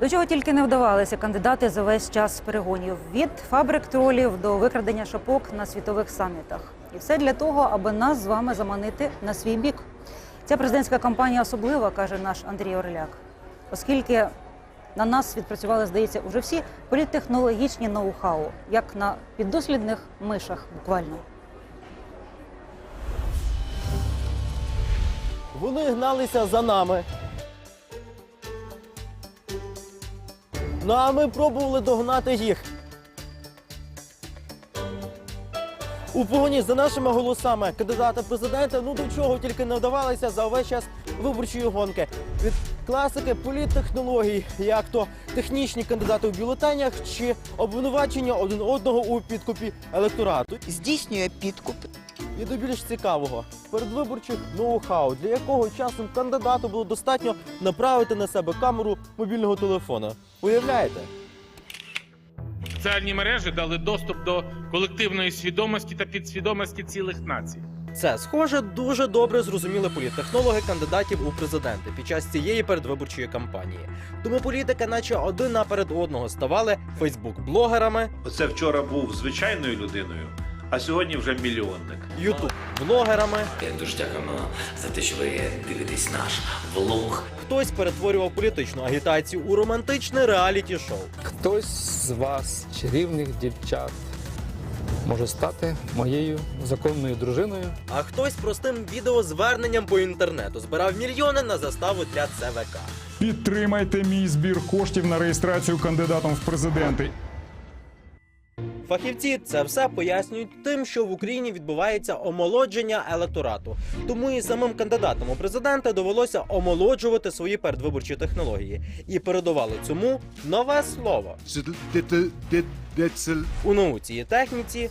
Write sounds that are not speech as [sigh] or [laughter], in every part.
До чого тільки не вдавалися кандидати за весь час перегонів від фабрик тролів до викрадення шапок на світових самітах. І все для того, аби нас з вами заманити на свій бік. Ця президентська кампанія особлива, каже наш Андрій Орляк, оскільки на нас відпрацювали, здається, уже всі політтехнологічні ноу-хау, як на піддослідних мишах, буквально. Вони гналися за нами. Ну а ми пробували догнати їх. У погоні за нашими голосами кандидата в президенти ну до чого тільки не вдавалися за увесь час виборчої гонки. Від класики політтехнологій, як то технічні кандидати у бюлетенях чи обвинувачення один одного у підкупі електорату. здійснює підкуп. І до більш цікавого передвиборчих ноу-хау, для якого часом кандидату було достатньо направити на себе камеру мобільного телефона. Уявляєте? Соціальні мережі дали доступ до колективної свідомості та підсвідомості цілих націй. Це схоже дуже добре зрозуміли політтехнологи кандидатів у президенти під час цієї передвиборчої кампанії. Тому політики, наче один наперед одного, ставали фейсбук-блогерами, Оце вчора був звичайною людиною, а сьогодні вже мільйонник. ютуб-блогерами. Дуже дякуємо за те, що ви дивитесь наш влог. Хтось перетворював політичну агітацію у романтичне реаліті-шоу. Хтось з вас, чарівних дівчат, може стати моєю законною дружиною. А хтось простим відеозверненням по інтернету збирав мільйони на заставу для ЦВК. Підтримайте мій збір коштів на реєстрацію кандидатом в президенти. Фахівці це все пояснюють тим, що в Україні відбувається омолодження електорату. Тому і самим кандидатам у президенти довелося омолоджувати свої передвиборчі технології і передавали цьому нове слово у науці і техніці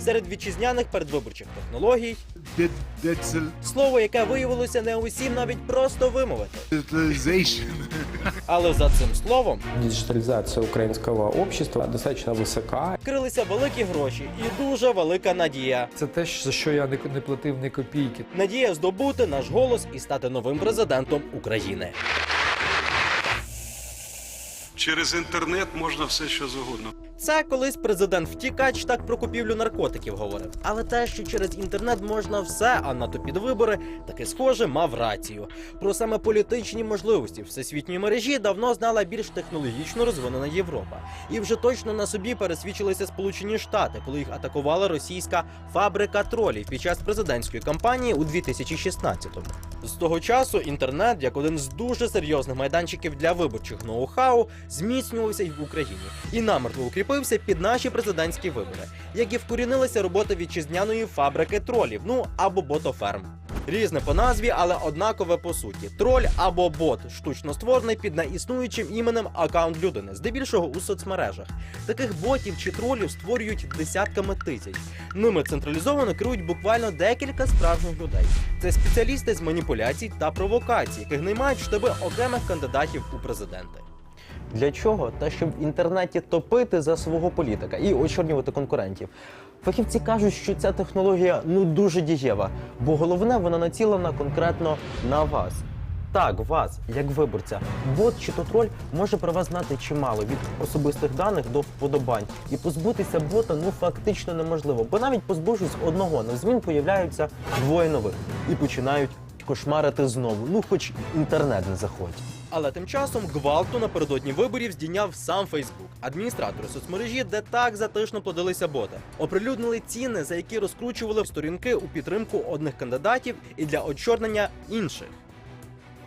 серед вітчизняних передвиборчих технологій. Слово, яке виявилося не усім навіть просто вимовити. Але за цим словом діджиталізація українського общества достатньо висока. крилися великі гроші і дуже велика надія. Це те, за що я не, не платив ні копійки. Надія здобути наш голос і стати новим президентом України. Через інтернет можна все що завгодно. Це колись президент втікач так про купівлю наркотиків говорив. Але те, що через інтернет можна все, а надто під вибори, таки схоже, мав рацію. Про саме політичні можливості всесвітньої мережі давно знала більш технологічно розвинена Європа. І вже точно на собі пересвідчилися Сполучені Штати, коли їх атакувала російська фабрика тролів під час президентської кампанії у 2016-му. З того часу інтернет, як один з дуже серйозних майданчиків для виборчих ноу-хау, зміцнювався й в Україні і намертво укріпився під наші президентські вибори, як і вкорінилася робота вітчизняної фабрики тролів, ну або ботоферм. Різне по назві, але однакове по суті. Троль або бот штучно створений під неіснуючим іменем аккаунт людини, здебільшого у соцмережах. Таких ботів чи тролів створюють десятками тисяч. Ними централізовано керують буквально декілька справжніх людей. Це спеціалісти з маніпуляцій та провокацій, яких наймають штаби окремих кандидатів у президенти. Для чого? Та щоб в інтернеті топити за свого політика і очорнювати конкурентів. Фахівці кажуть, що ця технологія ну дуже дієва, бо головне вона націлена конкретно на вас. Так, вас, як виборця, бот чи то троль може про вас знати чимало від особистих даних до вподобань. І позбутися бота ну фактично неможливо, бо навіть позбувшись одного на змін появляються двоє нових і починають кошмарити знову. Ну, хоч інтернет не заходь. Але тим часом гвалту напередодні виборів здійняв сам Фейсбук. Адміністратори соцмережі, де так затишно плодилися боти, оприлюднили ціни, за які розкручували сторінки у підтримку одних кандидатів і для очорнення інших.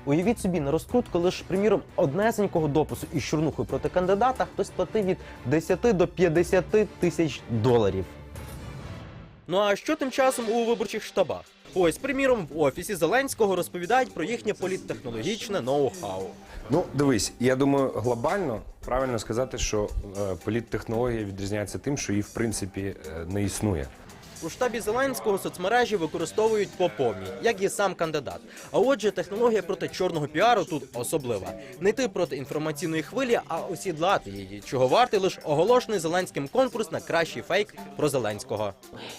Уявіть собі на розкрутку лише, приміром, однесенького допису із чорнухою проти кандидата хтось платив від 10 до 50 тисяч доларів. Ну а що тим часом у виборчих штабах? Ось, приміром, в офісі Зеленського розповідають про їхнє політтехнологічне ноу-хау. Ну, дивись, я думаю, глобально правильно сказати, що е, політтехнологія відрізняється тим, що її в принципі е, не існує. У штабі Зеленського соцмережі використовують по повній, як і сам кандидат. А отже, технологія проти чорного піару тут особлива. Не йти проти інформаційної хвилі, а осідлати її, чого вартий лише оголошений Зеленським конкурс на кращий фейк про Зеленського.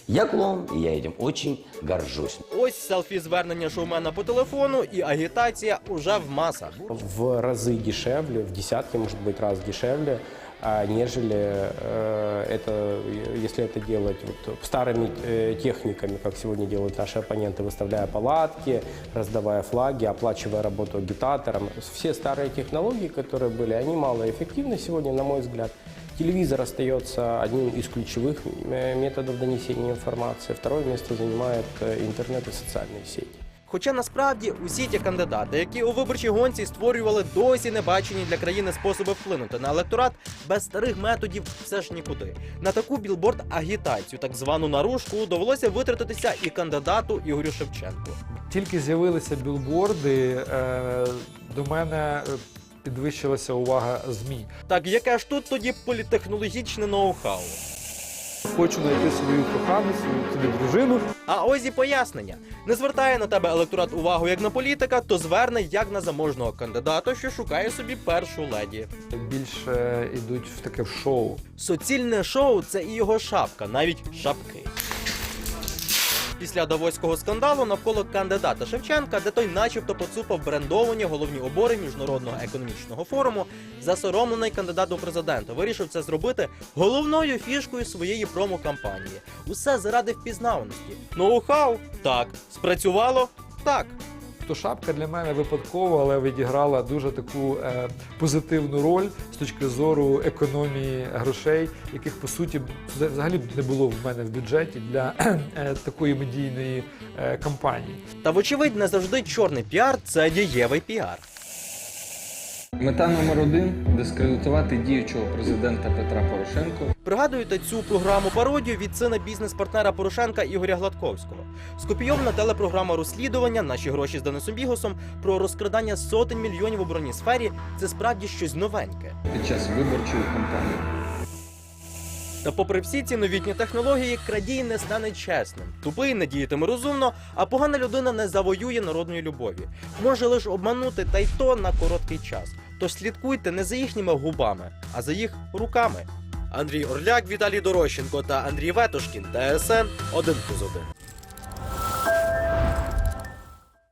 Я клоун, и я этим очень горжусь. Ось селфі звернення шоумена по телефону, і агітація уже в масах. в разы дешевле, в десятки, может быть, раз дешевле, а, нежели э, это, э, если это делать вот старыми э, техниками, как сегодня делают наши оппоненты, выставляя палатки, раздавая флаги, оплачивая работу агитаторам. Все старые технологии, которые были, они малоэффективны сегодня, на мой взгляд. Телевизор остается одним из ключевых э, методов донесения информации. Второе место занимает э, интернет и социальные сети. Хоча насправді усі ті кандидати, які у виборчій гонці створювали досі небачені для країни способи вплинути на електорат, без старих методів все ж нікуди. На таку білборд агітацію, так звану наружку, довелося витратитися і кандидату Ігорю Шевченку. Тільки з'явилися білборди, е, до мене е, підвищилася увага ЗМІ. Так яке ж тут тоді політехнологічне ноу-хау? Хочу знайти свою кохану, свою собі дружину. А ось і пояснення: не звертає на тебе електорат увагу як на політика, то зверне як на заможного кандидата, що шукає собі першу леді. Більше йдуть в таке шоу. Суцільне шоу це і його шапка, навіть шапки. Після давоського скандалу навколо кандидата Шевченка, де той начебто поцупав брендовані головні обори міжнародного економічного форуму, засоромлений кандидат у президента вирішив це зробити головною фішкою своєї промо-кампанії. Усе заради впізнаваності. Ноу-хау? Так. Спрацювало? Так. То шапка для мене випадково, але відіграла дуже таку е, позитивну роль з точки зору економії грошей, яких по суті взагалі не було в мене в бюджеті для [clears throat] е, такої медійної е, кампанії. Та вочевидь, не завжди чорний піар це дієвий піар. Мета номер один дискредитувати діючого президента Петра Порошенко Пригадуєте цю програму пародію від сина бізнес-партнера Порошенка Ігоря Гладковського. Скопійована телепрограма розслідування Наші гроші з Денисом Бігосом про розкрадання сотень мільйонів у броній сфері це справді щось новеньке. під час виборчої кампанії. Та попри всі ці новітні технології, крадій не стане чесним. Тупий не діятиме розумно, а погана людина не завоює народної любові. Може лише обманути, та й то на короткий час. Тож слідкуйте не за їхніми губами, а за їх руками. Андрій Орляк, Віталій Дорощенко та Андрій Ветошкін, ТСН 1+,1.